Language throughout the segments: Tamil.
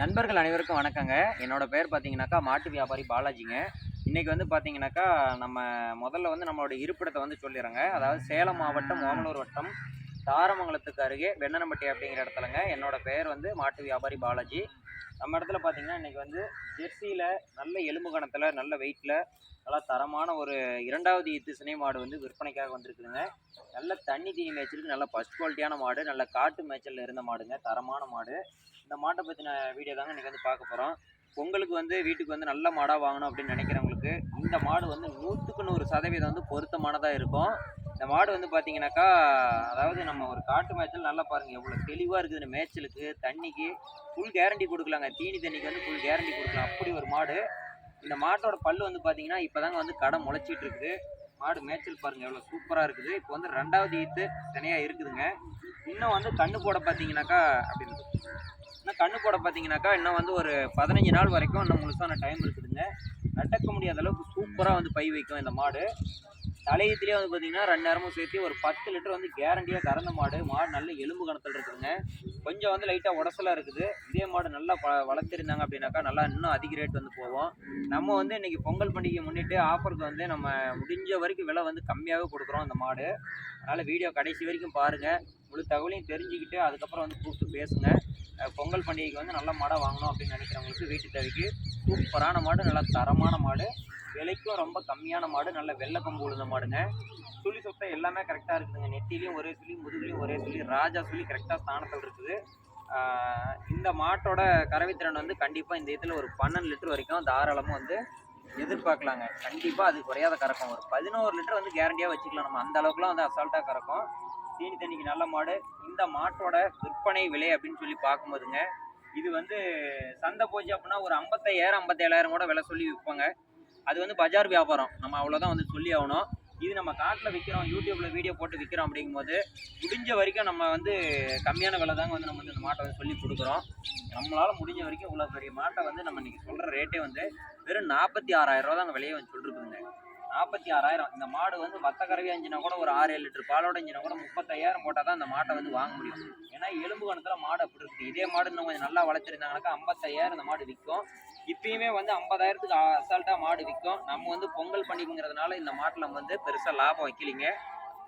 நண்பர்கள் அனைவருக்கும் வணக்கங்க. என்னோட பேர் பார்த்தீங்கன்னாக்கா மாட்டு வியாபாரி பாலாஜிங்க. இன்றைக்கி வந்து பார்த்தீங்கன்னாக்கா நம்ம முதல்ல வந்து நம்மளோட இருப்பிடத்தை வந்து சொல்லிடுறேங்க. அதாவது சேலம் மாவட்டம் ஓமலூர் வட்டம். தாரமங்கலத்துக்கு அருகே வெண்ணனம்பட்டி அப்படிங்கிற இடத்துலங்க. என்னோட பெயர் வந்து மாட்டு வியாபாரி பாலாஜி. நம்ம இடத்துல பார்த்தீங்கன்னா இன்னைக்கு வந்து ஜெர்சியில் நல்ல எலும்பு கணத்தில் நல்ல வெயிட்டில் நல்லா தரமான ஒரு இரண்டாவது ஈத்து சினை மாடு வந்து விற்பனைக்காக வந்திருக்குதுங்க. நல்ல தண்ணி தீனி மேய்ச்சலுக்கு நல்ல ஃபஸ்ட் குவாலிட்டியான மாடு நல்ல காட்டு மேய்ச்சலில் இருந்த மாடுங்க தரமான மாடு. இந்த மாட்டை பற்றின வீடியோ தாங்க இன்றைக்கி வந்து பார்க்க போகிறோம் பொங்கலுக்கு வந்து வீட்டுக்கு வந்து நல்ல மாடாக வாங்கணும் அப்படின்னு நினைக்கிறவங்களுக்கு இந்த மாடு வந்து நூற்றுக்கு நூறு சதவீதம் வந்து பொருத்தமானதாக இருக்கும். இந்த மாடு வந்து பார்த்தீங்கன்னாக்கா அதாவது நம்ம ஒரு காட்டு மேய்ச்சல் நல்லா பாருங்கள் எவ்வளோ தெளிவாக இருக்குது இந்த மேய்ச்சலுக்கு தண்ணிக்கு ஃபுல் கேரண்டி கொடுக்கலாங்க. தீனி தண்ணிக்கு வந்து ஃபுல் கேரண்டி கொடுக்கலாம். அப்படி ஒரு மாடு. இந்த மாட்டோட பல் வந்து பார்த்தீங்கன்னா இப்போ தாங்க வந்து கடை முளைச்சிட்டு இருக்குது. மாடு மேய்ச்சல் பாருங்கள் எவ்வளோ சூப்பராக இருக்குது. இப்போ வந்து ரெண்டாவது ஈத்து தனியாக இருக்குதுங்க. இன்னும் வந்து கண்ணு போட பார்த்தீங்கன்னாக்கா அப்படின்னு இன்னும் கண்ணு போட பார்த்தீங்கன்னாக்கா இன்னும் வந்து ஒரு பதினஞ்சு நாள் வரைக்கும் இன்னும் முழுசான டைம் இருக்குதுங்க. நடக்க முடியாத அளவுக்கு சூப்பராக வந்து பை வைக்கும் இந்த மாடு. தலையத்திலே வந்து பார்த்தீங்கன்னா ரெண்டு நேரமும் சேர்த்து ஒரு பத்து லிட்டர் வந்து கேரண்டியாக கறந்த மாடு. மாடு நல்ல எலும்பு கணத்தில் இருக்குதுங்க. கொஞ்சம் வந்து லைட்டாக உடசலாக இருக்குது. இதே மாடு நல்லா ப வளர்த்துருந்தாங்க அப்படின்னாக்கா நல்லா இன்னும் அதிக ரேட் வந்து போவோம் நம்ம வந்து இன்னைக்கு பொங்கல் பண்டிகை முன்னிட்டு ஆஃபருக்கு வந்து நம்ம முடிஞ்ச வரைக்கும் விலை வந்து கம்மியாகவே கொடுக்குறோம் அந்த மாடு. அதனால் வீடியோ கடைசி வரைக்கும் பாருங்கள் முழு தகவலையும் தெரிஞ்சுக்கிட்டு அதுக்கப்புறம் வந்து கூப்பிட்டு பேசுங்க. பொங்கல் பண்டிகைக்கு வந்து நல்ல மாடாக வாங்கணும் அப்படின்னு நினைக்கிறவங்களுக்கு வீட்டு தேவைக்கு. சூப்பரான மாடு நல்லா தரமான மாடு. விலைக்கும் ரொம்ப கம்மியான மாடு. நல்ல வெள்ளை கொம்பு உழுந்த மாடுங்க. சுழி சொத்தை எல்லாமே கரெக்டாக இருக்குதுங்க. நெத்திலையும் ஒரே சுழி முதுகுலையும் ஒரே சுழி ராஜா சுழி கரெக்டாக ஸ்தானத்தில் இருக்குது. இந்த மாட்டோட கறவைத்திறன் வந்து கண்டிப்பாக இந்த இதில் ஒரு பன்னெண்டு லிட்டர் வரைக்கும் தாராளமாக வந்து எதிர்பார்க்கலாங்க. கண்டிப்பாக அது குறையாத கறக்கும். ஒரு பதினோரு லிட்டர் வந்து கேரண்டியாக வச்சுக்கலாம். நம்ம அந்த அளவுக்குலாம் வந்து அசால்ட்டாக கறக்கும். தீனி தண்ணிக்கு நல்ல மாடு. இந்த மாட்டோட விற்பனை விலை அப்படின்னு சொல்லி பார்க்கும்போதுங்க இது வந்து சந்தை போச்சு அப்படின்னா ஒரு ஐம்பத்தையாயிரம் ஐம்பத்தேழாயிரம் கூட விலை சொல்லி விற்பாங்க. அது வந்து பஜார் வியாபாரம். நம்ம அவ்வளோதான் வந்து சொல்லி ஆகணும். இது நம்ம காட்டில் விற்கிறோம் யூடியூப்பில் வீடியோ போட்டு விற்கிறோம் அப்படிங்கும்போது முடிஞ்ச வரைக்கும் நம்ம வந்து கம்மியான விலை தாங்க வந்து நம்ம வந்து இந்த மாட்டை வந்து சொல்லி கொடுக்குறோம். நம்மளால் முடிஞ்ச வரைக்கும் இவ்வளோ பெரிய மாட்டை வந்து நம்ம இன்றைக்கி சொல்கிற ரேட்டே வந்து வெறும் நாற்பத்தி ஆறாயிரம் ரூபா தாங்க விலையை வந்து சொல்லிருக்குதுங்க. நாற்பத்தி ஆறாயிரம். இந்த மாடு வந்து மற்ற கறவையாக அஞ்சினா கூட ஒரு ஆறு ஏழு லிட்டர் பாலோட அஞ்சினா கூட முப்பத்தையாயிரம் போட்டால் தான் அந்த மாட்டை வந்து வாங்க முடியும். ஏன்னா எலும்பு கணத்தில் மாடு அப்படி இருக்குது இதே மாடு இன்னும் கொஞ்சம் நல்லா வளர்த்துருந்தாங்கனாக்கா ஐம்பத்தையாயிரம் இந்த மாடு விற்கும் இப்பயுமே வந்து ஐம்பதாயிரத்துக்கு அசால்ட்டாக மாடு விற்கும் நம்ம வந்து பொங்கல் பண்ணிக்குங்கிறதுனால இந்த மாட்டில் நம்ம வந்து பெருசாக லாபம் வைக்கலிங்க.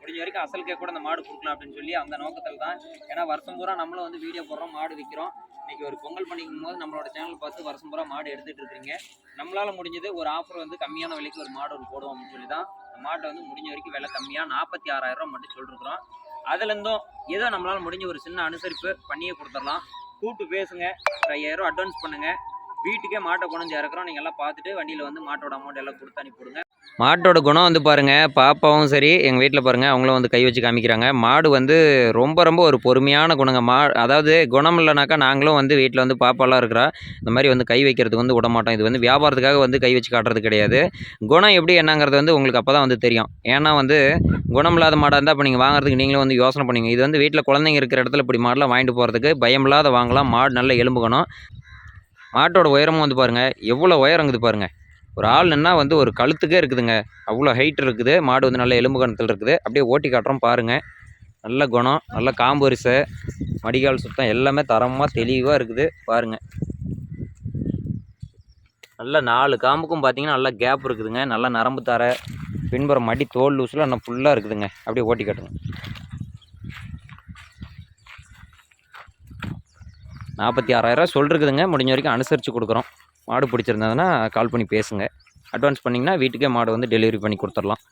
முடிஞ்ச வரைக்கும் அசலுக்கே கூட அந்த மாடு கொடுக்கலாம் அப்படின்னு சொல்லி அந்த நோக்கத்தில் தான். ஏன்னா வருஷம் பூரா நம்மளும் வந்து வீடியோ போடுறோம் மாடு விற்கிறோம் இன்னைக்கு ஒரு பொங்கல் பண்ணிக்கும் போது நம்மளோட சேனல் பார்த்து வருஷம் பூரா மாடு எடுத்துகிட்டு இருக்கிறீங்க. நம்மளால் முடிஞ்சது ஒரு ஆஃபர் வந்து கம்மியான விலைக்கு ஒரு மாடு ஒன்று போடுவோம் அப்படின்னு சொல்லி தான் அந்த மாட்டை வந்து முடிஞ்ச வரைக்கும் விலை கம்மியாக நாற்பத்தி ஆறாயிரம் ரூபா மட்டும் சொல்லிருக்கிறோம் அதுலேருந்தும் ஏதோ நம்மளால் முடிஞ்ச ஒரு சின்ன அனுசரிப்பு பண்ணியே கொடுத்துடலாம். கூப்பிட்டு பேசுங்க. ஒரு ஐயாயிரம் அட்வான்ஸ் பண்ணுங்கள் வீட்டுக்கே மாட்டை கொண்டு வந்து இறக்குறோம். நீங்கள் எல்லாம் பார்த்துட்டு வண்டியில் வந்து மாட்டோட அமௌண்ட் எல்லாம் கொடுத்து அனுப்பிவிடுங்க மாட்டோட குணம் வந்து பாருங்கள் பாப்பாவும் சரி எங்கள் வீட்டில் பாருங்கள் அவங்களும் வந்து கை வச்சு காமிக்கிறாங்க. மாடு வந்து ரொம்ப ரொம்ப ஒரு பொறுமையான குணங்க. மா அதாவது குணம் இல்லைனாக்கா நாங்களும் வந்து வீட்டில் வந்து பாப்பாலாம் இருக்கிறா இந்த மாதிரி வந்து கை வைக்கிறதுக்கு வந்து விட மாட்டோம். இது வந்து வியாபாரத்துக்காக வந்து கை வச்சு காட்டுறது கிடையாது. குணம் எப்படி என்னங்கிறது வந்து உங்களுக்கு அப்போ தான் வந்து தெரியும். ஏன்னா வந்து குணம் இல்லாத மாடாக இருந்தால் இப்போ நீங்கள் வாங்குறதுக்கு நீங்களும் வந்து யோசனை பண்ணுவீங்க. இது வந்து வீட்டில் குழந்தைங்க இருக்கிற இடத்துல இப்படி மாடெலாம் வாங்கிட்டு போகிறதுக்கு பயம் இல்லாத வாங்கலாம். மாடு நல்ல எலும்பு குணம். மாட்டோட உயரமும் வந்து பாருங்கள் எவ்வளோ உயரம் இருக்குது பாருங்கள் ஒரு ஆள் நின்னா வந்து ஒரு கழுத்துக்கே இருக்குதுங்க. அவ்வளோ ஹைட் இருக்குது. மாடு வந்து நல்ல எலும்பு கணத்தில் இருக்குது. அப்படியே ஓட்டி காட்டுறோம் பாருங்கள் நல்ல குணம் நல்ல காம்பு வரிசை மடிகால் சுத்தம் எல்லாமே தரமாக தெளிவாக இருக்குது பாருங்கள் நல்ல நாலு காம்புக்கும் பார்த்தீங்கன்னா நல்லா கேப் இருக்குதுங்க. நல்லா நரம்பு தர பின்புற மடி தோல் லூஸில் இன்னும் ஃபுல்லாக இருக்குதுங்க. அப்படியே ஓட்டி காட்டுங்க. நாற்பத்தி ஆறாயிரம் சொல்லிருக்குதுங்க. முடிஞ்ச வரைக்கும் அனுசரித்து கொடுக்குறோம். மாடு பிடிச்சிருந்ததுன்னா கால் பண்ணி பேசுங்க. அட்வான்ஸ் பண்ணிங்கன்னா வீட்டுக்கே மாடு வந்து டெலிவரி பண்ணி கொடுத்துடலாம்.